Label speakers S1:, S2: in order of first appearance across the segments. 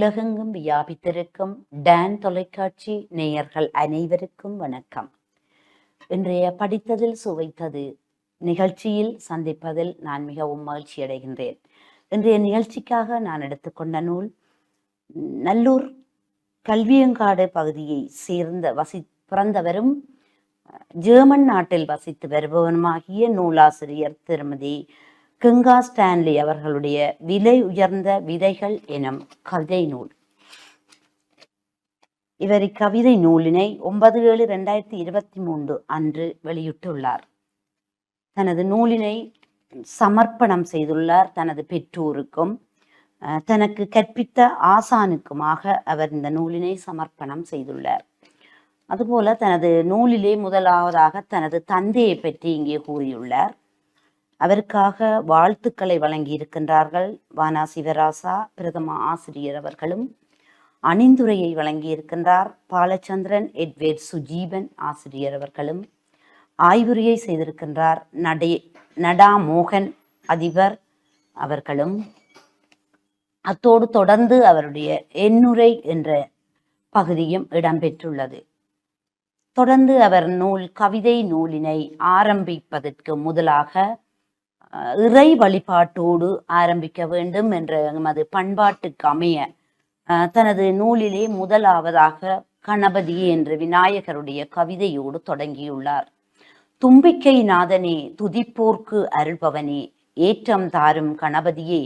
S1: உலகெங்கும் வியாபித்திருக்கும் டான் தொலைக்காட்சி நேயர்கள் அனைவருக்கும் வணக்கம். இன்றைய படித்ததில் சுவைத்தது நிகழ்ச்சியில் சந்திப்பதில் நான் மிகவும் மகிழ்ச்சி அடைகின்றேன். இன்றைய நிகழ்ச்சிக்காக நான் எடுத்துக்கொண்ட நூல் நல்லூர் கல்வியங்காடு பகுதியை சேர்ந்த வசி பிறந்தவரும் ஜெர்மன் நாட்டில் வசித்து வருபவனுமாகிய நூலாசிரியர் திருமதி கங்கா ஸ்டான்லி அவர்களுடைய விலை உயர்ந்த விதைகள் எனும் கவிதை நூல். இவர் இக்கவிதை நூலினை ஒன்பது ஏழு ரெண்டாயிரத்தி இருபத்தி மூன்று அன்று வெளியிட்டுள்ளார். தனது நூலினை சமர்ப்பணம் செய்துள்ளார் தனது பெற்றோருக்கும் அஹ், தனக்கு கற்பித்த ஆசானுக்குமாக அவர் இந்த நூலினை சமர்ப்பணம் செய்துள்ளார். அதுபோல தனது நூலிலே முதலாவதாக தனது தந்தையை பற்றி இங்கே கூறியுள்ளார். அவருக்காக வாழ்த்துக்களை வழங்கி இருக்கின்றார்கள் வானா சிவராசா பிரதம ஆசிரியர் அவர்களும். அணிந்துரையை வழங்கி இருக்கின்றார் பாலச்சந்திரன் எட்வேர்ட் சுஜீவன் ஆசிரியர் அவர்களும். ஆய்வுரையை செய்திருக்கின்றார் நடே நடா மோகன் அதிபர் அவர்களும். அத்தோடு தொடர்ந்து அவருடைய எண்ணுரை என்ற பகுதியும் இடம்பெற்றுள்ளது. தொடர்ந்து அவர் நூல் கவிதை நூலினை ஆரம்பிப்பதற்கு முதலாக இறை வழிபாட்டோடு ஆரம்பிக்க வேண்டும் என்ற எமது பண்பாட்டுக்கு அமைய தனது நூலிலே முதலாவதாக கணபதி என்ற விநாயகருடைய கவிதையோடு தொடங்கியுள்ளார். தும்பிக்கை நாதனே துதிப்போர்க்கு அருள்பவனே ஏற்றம் தாரும் கணபதியே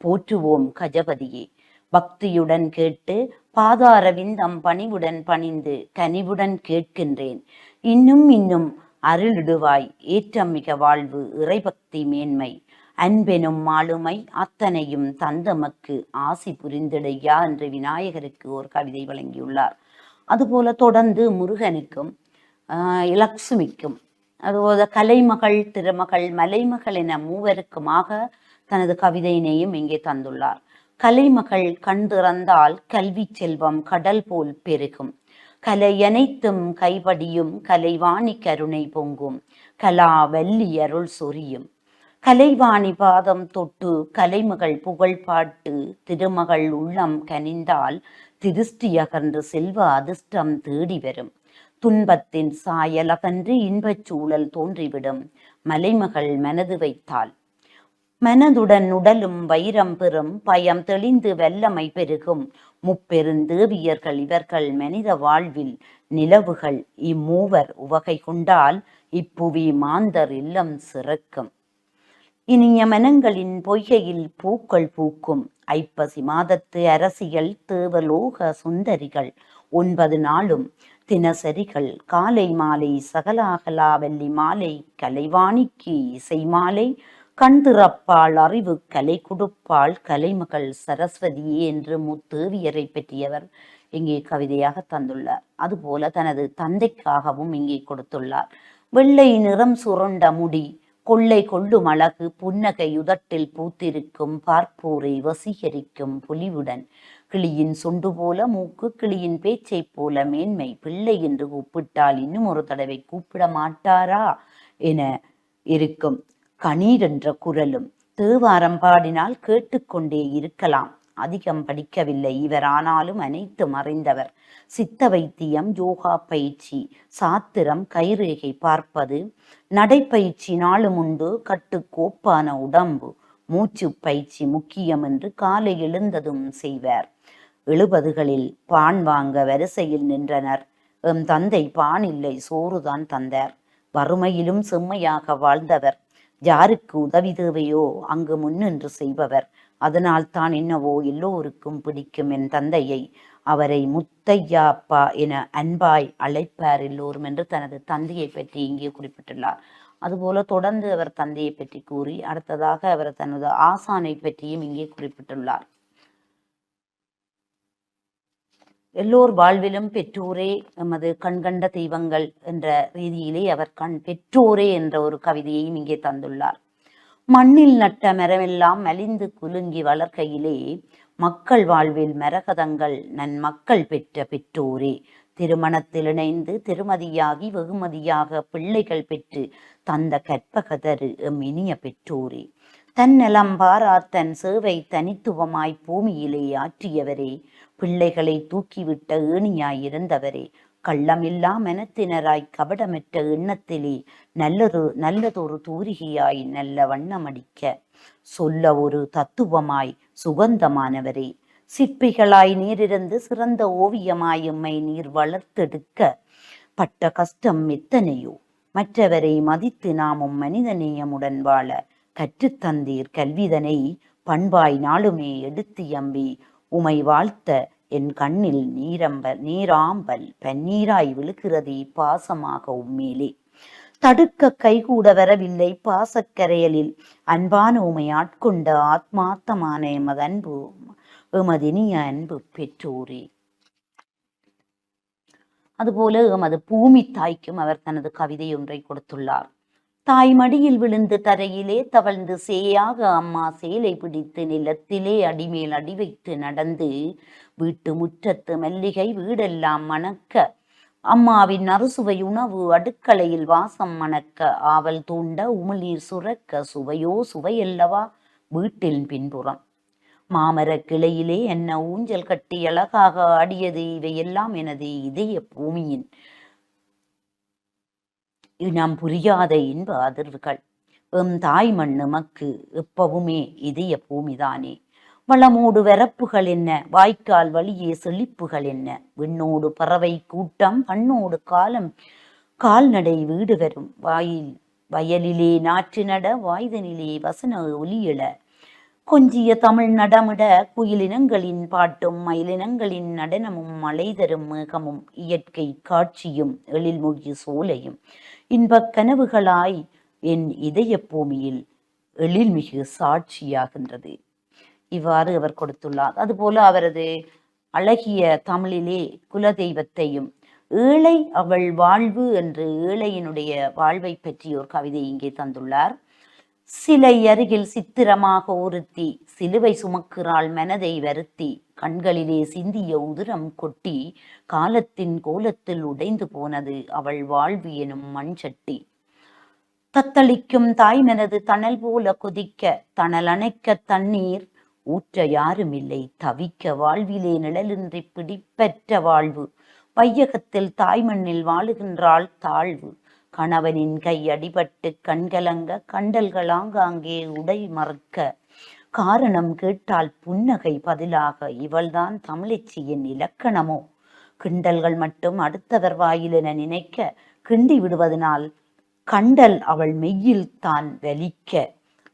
S1: போற்றுவோம் கஜபதியே. பக்தியுடன் கேட்டு பாதாரவிந்தம் பணிவுடன் பணிந்து கனிவுடன் கேட்கின்றேன். இன்னும் இன்னும் அருளிடுவாய். ஏற்றம் மிக வாழ்வு இறைபக்தி மேன்மை. அன்பெனும் மாலுமை அத்தனையும் தந்தமக்கு ஆசி புரிந்திடையா என்று விநாயகருக்கு ஒரு கவிதை வழங்கியுள்ளார். அதுபோல தொடர்ந்து முருகனுக்கும் ஆஹ் அதுபோல கலைமகள் திருமகள் மலைமகள் என மூவருக்குமாக தனது கவிதையினையும் இங்கே தந்துள்ளார். கலைமகள் கண் திறந்தால் கல்வி செல்வம் கடல் போல் பெருகும். கலை அனைத்தும் கைபடியும் கலைவாணி கருணை பொங்கும் கலா வல்லி அருள் சொரியும். கலைவாணி பாதம் தொட்டு கலைமகள் புகழ் பாட்டு திருமகள் உள்ளம் கனிந்தால் திருஷ்டி அகன்று செல்வ அதிர்ஷ்டம் தேடி வரும். துன்பத்தின் சாயலகன்று இன்பச் சூழல் தோன்றிவிடும் மலைமகள் மனது வைத்தாள் மனதுடன் உடலும் வைரம் பெறும் பயம் தெளிந்து வல்லமை பெருகும் முப்பெருந்தேவியர்கள் இவர்கள் மனித வாழ்வில் நிலவுகள் இம்மூவர் உவகை கொண்டால் இப்புவி மாந்தர் இல்லம் சிறக்கும். இனிய மனங்களின் பொய்கையில் பூக்கள் பூக்கும். ஐப்பசி மாதத்து அரசியல் தேவலோக சுந்தரிகள். ஒன்பது நாளும் தினசரிகள். காலை மாலை சகலாகலாவல்லி மாலை கலைவாணிக்கு இசை மாலை. கண் திறப்பாள் அறிவு கலை கொடுப்பாள் கலைமகள் சரஸ்வதியே என்று முத்தேவியரை பற்றியவர் இங்கே கவிதையாக தந்துள்ளார். அதுபோல தனது தந்தைக்காகவும் இங்கே கொடுத்துள்ளார். வெள்ளை நிறம் சுருண்ட முடி கொள்ளை கொள்ளும் அழகு புன்னகை உதட்டில் பூத்திருக்கும் பார்ப்போரை வசீகரிக்கும் பொலிவுடன் கிளியின் சுண்டு போல மூக்கு கிளியின் பேச்சைப் போல மேன்மை பிள்ளை என்று கூப்பிட்டால் இன்னும் ஒரு தடவை கூப்பிட மாட்டாரா? என இருக்கும். கணீர் என்ற குரலும் தேவாரம் பாடினால் கேட்டுக்கொண்டே இருக்கலாம். அதிகம் படிக்கவில்லை இவர் ஆனாலும் அனைத்தும் அறிந்தவர். சித்த வைத்தியம் யோகா பயிற்சி சாத்திரம் கைரேகை பார்ப்பது நடைப்பயிற்சி நாளும் உண்டு கட்டுக்கோப்பான உடம்பு மூச்சு பயிற்சி முக்கியம் என்று காலை எழுந்ததும் செய்வார். எழுபதுகளில் பான் வாங்க வரிசையில் நின்றனர். எம் தந்தை பான் இல்லை சோறுதான் தந்தார். வறுமையிலும் செம்மையாக வாழ்ந்தவர். யாருக்கு உதவி தேவையோ அங்கு முன்னின்று செய்பவர். அதனால் தான் என்னவோ எல்லோருக்கும் பிடிக்கும் என் தந்தையை. அவரை முத்தையா அப்பா என அன்பாய் அழைப்பார் எல்லோரும் என்று தனது தந்தையை பற்றி இங்கே குறிப்பிட்டுள்ளார். அதுபோல தொடர்ந்து அவர் தந்தையை பற்றி கூறி அடுத்ததாக அவர் தனது ஆசானை பற்றியும் இங்கே குறிப்பிட்டுள்ளார். எல்லோர் வாழ்விலும் பெற்றோரே எமது கண்கண்ட தெய்வங்கள் என்ற ரீதியிலே அவர் கண் பெற்றோரே என்ற ஒரு கவிதையையும் இங்கே தந்துள்ளார். மண்ணில் நட்ட மரமெல்லாம் மலிந்து குலுங்கி வளர்க்கையிலே மக்கள் வாழ்வில் மரகதங்கள் நன் மக்கள் பெற்ற பெற்றோரே. திருமணத்தில் இணைந்து திருமதியாகி வெகுமதியாக பிள்ளைகள் பெற்று தந்த கற்பகதரு எம் இனிய பெற்றோரே. தன்னலம் பாரார் தன் சேவை தனித்துவமாய் பூமியிலே ஆற்றியவரே. பிள்ளைகளை தூக்கிவிட்ட ஏணியாயிருந்தவரே கள்ளமில்லா மனத்தினராய் கபடமற்ற எண்ணத்திலே நல்லது நல்லதொரு தூரிகையாய் நல்ல வண்ணமடிக்க சொல்ல ஒரு தத்துவமாய் சுகந்தமானவரே சிற்பிகளாய் நீரிருந்து சிறந்த ஓவியமாய் எம்மை நீர் வளர்த்தெடுக்க பட்ட கஷ்டம் எத்தனையோ? மற்றவரை மதித்து நாமும் மனிதநேயமுடன் வாழ கற்றுத்தந்தீர் கல்விதனை பண்பாய் நாளுமே எடுத்து எம்பி உமை வாழ்த்த என் கண்ணில் நீரம்ப நீராம்பல் பன்னீராய் விழுகிறதே பாசமாக உம்மேலே. தடுக்க கைகூட வரவில்லை பாசக்கரையலில். அன்பான உமை ஆட்கொண்ட ஆத்மார்த்தமான எமது அன்பு எமதினிய அன்பு பெற்றோரே. அதுபோல எமது பூமி தாய்க்கும் அவர் தனது கவிதை ஒன்றை கொடுத்துள்ளார். தாய் மடியில் விழுந்து தரையிலே தவழ்ந்து சேயாக அம்மா சேலை பிடித்து நிலத்திலே அடிமேல் அடி வைத்து நடந்து வீட்டு முற்றத்து மல்லிகை வீடெல்லாம் மணக்க அம்மாவின் அறுசுவை உணவு அடுக்களையில் வாசம் மணக்க ஆவல் தூண்ட உமிழ்நீர் சுரக்க சுவையோ சுவையல்லவா வீட்டின் பின்புறம். மாமரக் கிளையிலே என்ன ஊஞ்சல் கட்டி அழகாக ஆடியது இவையெல்லாம் எனது இதய பூமியின் இனம் புரியாத இன்ப அதிர்வுகள். எம் தாய் மண் நமக்கு எப்பவுமே இதய பூமிதானே. வளமோடு வரப்புகள் என்ன? வாய்க்கால் வழியே செழிப்புகள் என்ன? விண்ணோடு பறவை கூட்டம் கண்ணோடு காலம். கால்நடை வீடு வரும் வாயில் வயலிலே நாற்று நட வாய்தனிலே வசன ஒலியிட கொஞ்சிய தமிழ் நடமிட குயிலினங்களின் பாட்டும் மயிலினங்களின் நடனமும் மலை தரும் மேகமும் இயற்கை காட்சியும் எழில்மொழி சோலையும். இன்பக் கனவுகளாய் என் இதய பூமியில் எழில்மிகு சாட்சியாகின்றது. இவ்வாறு அவர் கொடுத்துள்ளார். அதுபோல அவரது அழகிய தமிழிலே குலதெய்வத்தையும் ஏழை அவள் வாழ்வு என்று ஏழையினுடைய வாழ்வை பற்றி ஒரு கவிதை இங்கே தந்துள்ளார். சிலை அருகில் சித்திரமாக ஒருத்தி சிலுவை சுமக்கிறாள் மனதை வருத்தி கண்களிலே சிந்திய உதிரம் கொட்டி காலத்தின் கோலத்தில் உடைந்து போனது அவள் வாழ்வு எனும் மண் சட்டி தத்தளிக்கும் தாய் மனது தணல் போல கொதிக்க தணல் அணைக்க தண்ணீர் ஊற்ற யாருமில்லை தவிக்க வாழ்விலே நிழலின்றி பிடிப்பற்ற வாழ்வு. வையகத்தில் தாய்மண்ணில் வாழுகின்றாள் தாழ்வு. கணவனின் கை அடிபட்டு கண்கலங்க கண்டல்கள் ஆங்காங்கே உடை மறுக்க. காரணம் கேட்டால் புன்னகை பதிலாக இவள்தான் தமிழச்சியின் இலக்கணமோ? கிண்டல்கள் மட்டும் அடுத்தவர் வாயிலென நினைக்க கிண்டி விடுவதனால் கண்டல் அவள் மெய்யில் தான் வலிக்க.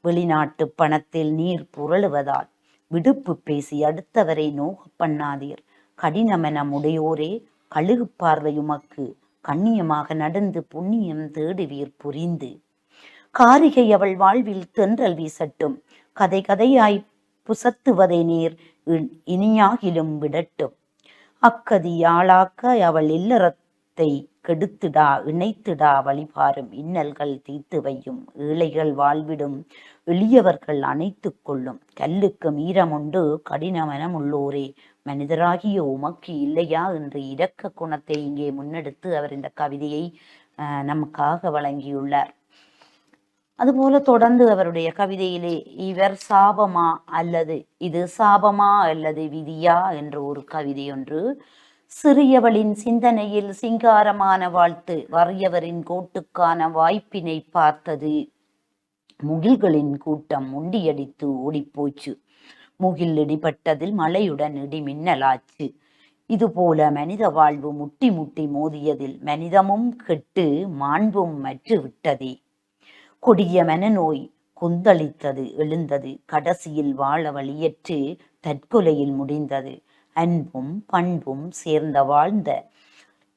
S1: வெளிநாட்டு பணத்தில் நீர் புரளுவதால் விடுப்பு பேசி அடுத்தவரை நோக பண்ணாதீர். கடினமென உடையோரே கழுகு பார்வை உமக்கு கண்ணியமாக நடந்து புண்ணியம் தேடுவீர் புரிந்து. காரிகை அவள் வாழ்வில் தென்றல் வீசட்டும். கதை கதையாய் புசத்துவதை நீர் இனியாகிலும் விடட்டும். அக்கதியாளாக்க அவள் இல்லறத்தை கெடுத்துடா இணைத்துடா வழிபாரும் இன்னல்கள் தீர்த்து வையும் ஏழைகள் வாழ்விடும் எளியவர்கள் அணைத்துக் கொள்ளும். கல்லுக்கு மீரமுண்டு கடின மனமுள்ளோரே மனிதராகிய உமக்கு இல்லையா என்று இரக்க குணத்தை இங்கே முன்னெடுத்து அவர் இந்த கவிதையை நமக்காக வழங்கியுள்ளார். அதுபோல தொடர்ந்து அவருடைய கவிதையிலே இவர் சாபமா அல்லது இது சாபமா அல்லது விதியா என்ற ஒரு கவிதை ஒன்று சிறியவளின் சிந்தனையில் சிங்காரமான வாழ்த்து வறியவரின் கோட்டுக்கான வாய்ப்பினை பார்த்தது முகில்களின் கூட்டம் முண்டியடித்து ஓடிப்போச்சு. முகில் இடிபட்டதில் மழையுடன் இடி மின்னலாச்சு. இதுபோல மனித வாழ்வு முட்டி முட்டி மோதியதில் மனிதமும் கெட்டு மாண்பும் மற்று விட்டதே. கொடிய மனநோய் கொந்தளித்தது எழுந்தது. கடைசியில் வாழ வழியற்று தற்கொலையில் முடிந்தது. அன்பும் பண்பும் சேர்ந்த வாழ்ந்த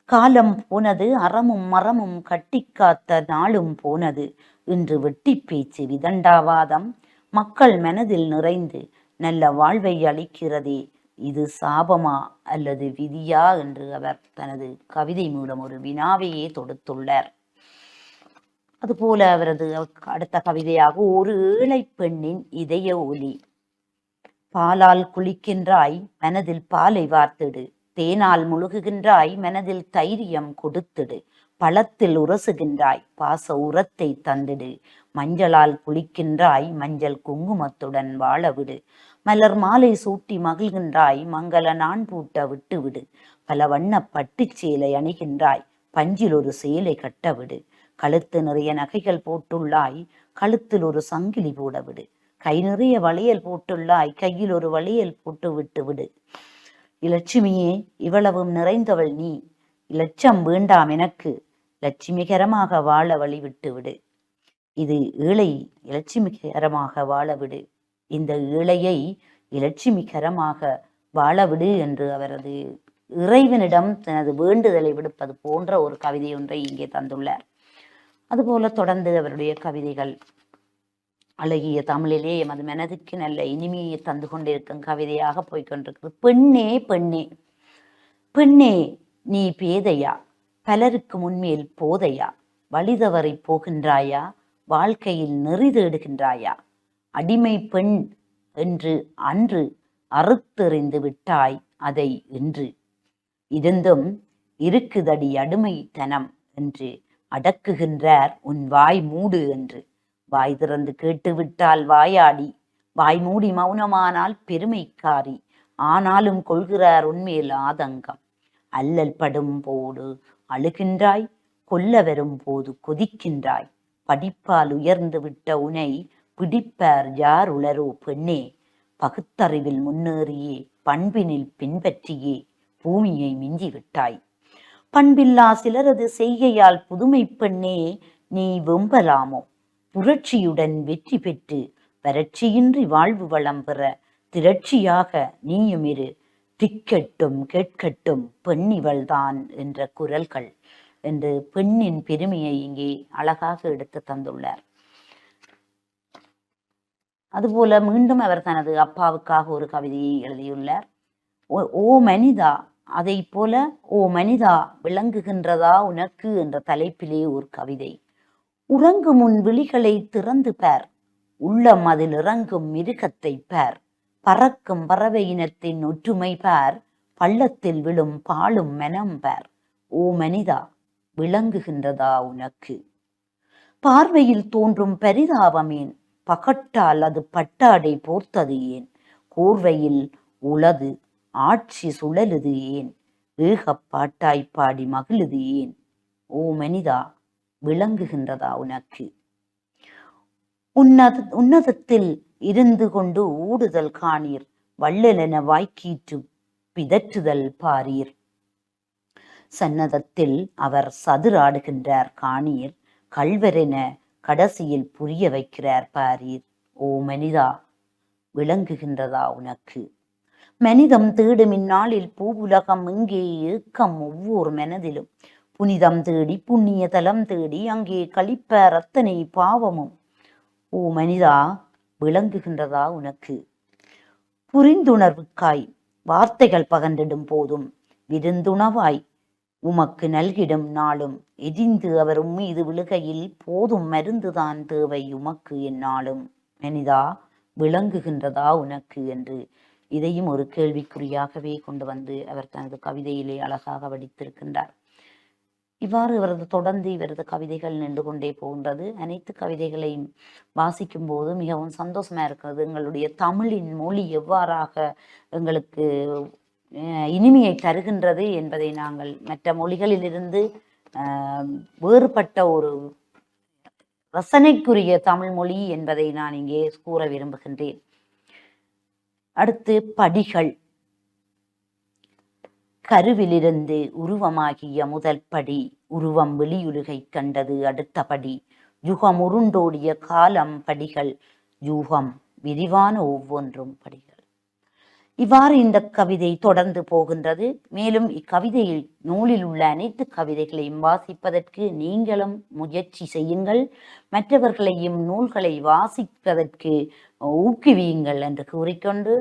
S1: காலம் போனது அறமும் மரமும் கட்டிக்காத்த நாளும் போனது. இன்று வெட்டிப் பேச்சு விதண்டாவாதம் மக்கள் மனதில் நிறைந்து நல்ல வாழ்வை அளிக்கிறதே இது சாபமா அல்லது விதியா என்று அவர் தனது கவிதை மூலம் ஒரு வினாவையே தொடுத்துள்ளார். அதுபோல அவரது அடுத்த கவிதையாக ஒரு ஏழை பெண்ணின் இதய ஒலி. பாலால் குளிக்கின்றாய் மனதில் பாலை வார்த்திடு. தேனால் முழுகுகின்றாய் மனதில் தைரியம் கொடுத்திடு. பழத்தில் உரசுகின்றாய் பாச உரத்தை தந்திடு. மஞ்சளால் குளிக்கின்றாய் மஞ்சள் குங்குமத்துடன் வாழவிடு. மலர் மாலை சூட்டி மகிழ்கின்றாய் மங்கள நான் பூட்ட விட்டுவிடு. பல வண்ண பட்டுச் சேலை அணிகின்றாய் பஞ்சில் ஒரு சேலை கட்டவிடு. கழுத்து நிறைய நகைகள் போட்டுள்ளாய் கழுத்தில் ஒரு சங்கிலி போடவிடு. கை நிறைய வளையல் போட்டுள்ளாய் கையில் ஒரு வளையல் போட்டு விட்டு விடு இலட்சுமியே இவ்வளவும் நிறைந்தவள் நீ. இலட்சம் வேண்டாம் எனக்கு. லட்சுமிகரமாக வாழ வழி விட்டு விடு இது ஏழை இலட்சுமிகரமாக வாழவிடு. இந்த ஏழையை இலட்சுமிகரமாக வாழவிடு என்று அவரது இறைவனிடம் தனது வேண்டுதலை விடுப்பது போன்ற ஒரு கவிதை ஒன்றை இங்கே தந்துள்ளார். அதுபோல தொடர்ந்து அவருடைய கவிதைகள். அழகிய தமிழிலே எமது மனதுக்கு நல்ல இனிமையை தந்து கொண்டிருக்கும் கவிதையாக போய்கொண்டிருக்கிறது பெண்ணே பெண்ணே பெண்ணே நீ பேதையா? பலருக்கு முன்மேல் போதையா? வழிதவரை போகின்றாயா? வாழ்க்கையில் நெறி தேடுகின்றாயா? அடிமை பெண் என்று அன்று அறுத்தெறிந்து விட்டாய் அதை இன்று. இருந்தும் இருக்குதடி அடிமைத்தனம் என்று அடக்குகின்றார் உன் வாய் மூடு என்று. வாய் திறந்து கேட்டுவிட்டால் வாயாடி. வாய் மூடி மௌனமானால் பெருமைக்காரி. ஆனாலும் கொள்கிறார் உன்மேல் ஆதங்கம். அல்லல் படும் போடு அழுகின்றாய். கொல்ல வரும் போது கொதிக்கின்றாய். படிப்பால் உயர்ந்து விட்ட உனை பிடிப்பார் யார் உளரோ பெண்ணே? பகுத்தறிவில் முன்னேறியே பண்பினில் பின்பற்றியே பூமியை மிஞ்சி விட்டாய் பண்பில்லா சிலரது செய்கையால் புதுமை பெண்ணே நீ வெம்பலாமோ? புரட்சியுடன் வெற்றி பெற்று வறட்சியின்றி வாழ்வு வளம் பெற திரட்சியாக நீயும் இரு திக்கட்டும் கேட்கட்டும் பெண்ணிவள்தான் என்ற குரல்கள். என்று பெண்ணின் பெருமையை இங்கே அழகாக எடுத்து தந்துள்ளார். அதுபோல மீண்டும் அவர் தனது அப்பாவுக்காக ஒரு கவிதையை எழுதியுள்ளார். ஓ- ஓ மனிதா அதை போல ஓ மனிதா விளங்குகின்றதா உனக்கு? என்ற தலைப்பிலே ஒரு கவிதை. உறங்கும் முன் விழிகளை திறந்து பார் உள்ளம் அதில் இறங்கும் மிருகத்தை பார் பறக்கும் பறவை இனத்தின் ஒற்றுமை பார் பள்ளத்தில் விழும் பாழும் மனம் பார். ஓ மனிதா விளங்குகின்றதா உனக்கு? பார்வையில் தோன்றும் பரிதாபமேன் பகட்டால் அது பட்டாடை போர்த்தது ஏன்? கோர்வையில் உளது ஆட்சி சுழலுது ஏன்? ஏகப்பாட்டாய் பாடி மகிழுது ஏன்? ஓ மனிதா விளங்குகின்றதா உனக்கு? உன்னத உன்னதத்தில் இருந்து கொண்டு ஊடுதல் காணீர் வள்ளலென வாய்க்கீற்று பிதற்றுதல் பாரீர். சன்னதத்தில் அவர் சதுராடுகின்றார் காணீர் கல்வரென கடைசியில் புரிய வைக்கிறார் பாரீர். ஓ மனிதா விளங்குகின்றதா உனக்கு? மனிதம் தேடும் இந்நாளில் பூவுலகம் இங்கே ஏக்கம் ஒவ்வொரு மனதிலும். புனிதம் தேடி புண்ணிய தலம் தேடி அங்கே கழிப்ப ரத்தனை பாவமும். ஓ மனிதா விளங்குகின்றதா உனக்கு? புரிந்துணர்வுக்காய் வார்த்தைகள் பகன்றிடும் போதும் விருந்துணவாய் உமக்கு நல்கிடும் நாளும். எதிந்து அவர் மீது விழுகையில் போதும் மருந்துதான் தேவை உமக்கு என்னாலும் மனிதா விளங்குகின்றதா உனக்கு என்று. இதையும் ஒரு கேள்விக்குறியாகவே கொண்டு வந்து அவர் தனது கவிதையிலே அழகாக வடித்திருக்கின்றார். இவ்வாறு இவரது தொடர்ந்து இவரது கவிதைகள் நின்று கொண்டே போகின்றது. அனைத்து கவிதைகளையும் வாசிக்கும் போது மிகவும் சந்தோஷமா இருக்கிறது. எங்களுடைய தமிழின் மொழி எவ்வாறாக எங்களுக்கு இனிமையை தருகின்றது என்பதை நாங்கள் மற்ற மொழிகளிலிருந்து அஹ், வேறுபட்ட ஒரு ரசனைக்குரிய தமிழ் மொழி என்பதை நான் இங்கே கூற விரும்புகின்றேன். அடுத்து படிகள். கருவிலிருந்து உருவமாகிய முதல் படி உருவம் வெளியுலகை கண்டது அடுத்த படி. யுகம் உருண்டோடிய காலம் படிகள் யூகம் விரிவான ஒவ்வொன்றும் படிகள். இவ்வாறு இந்த கவிதை தொடர்ந்து போகின்றது. மேலும் இக்கவிதையில் நூலில் உள்ள அனைத்து கவிதைகளையும் வாசிப்பதற்கு நீங்களும் முயற்சி செய்யுங்கள். மற்றவர்களையும் நூல்களை வாசிப்பதற்கு ஊக்குவியுங்கள் என்று கூறிக்கொண்டு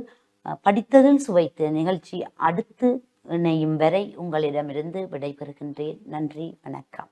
S1: படித்ததில் சுவைத்த நிகழ்ச்சி அடுத்து இணையும் வரை உங்களிடமிருந்து விடைபெறுகின்றேன். நன்றி வணக்கம்.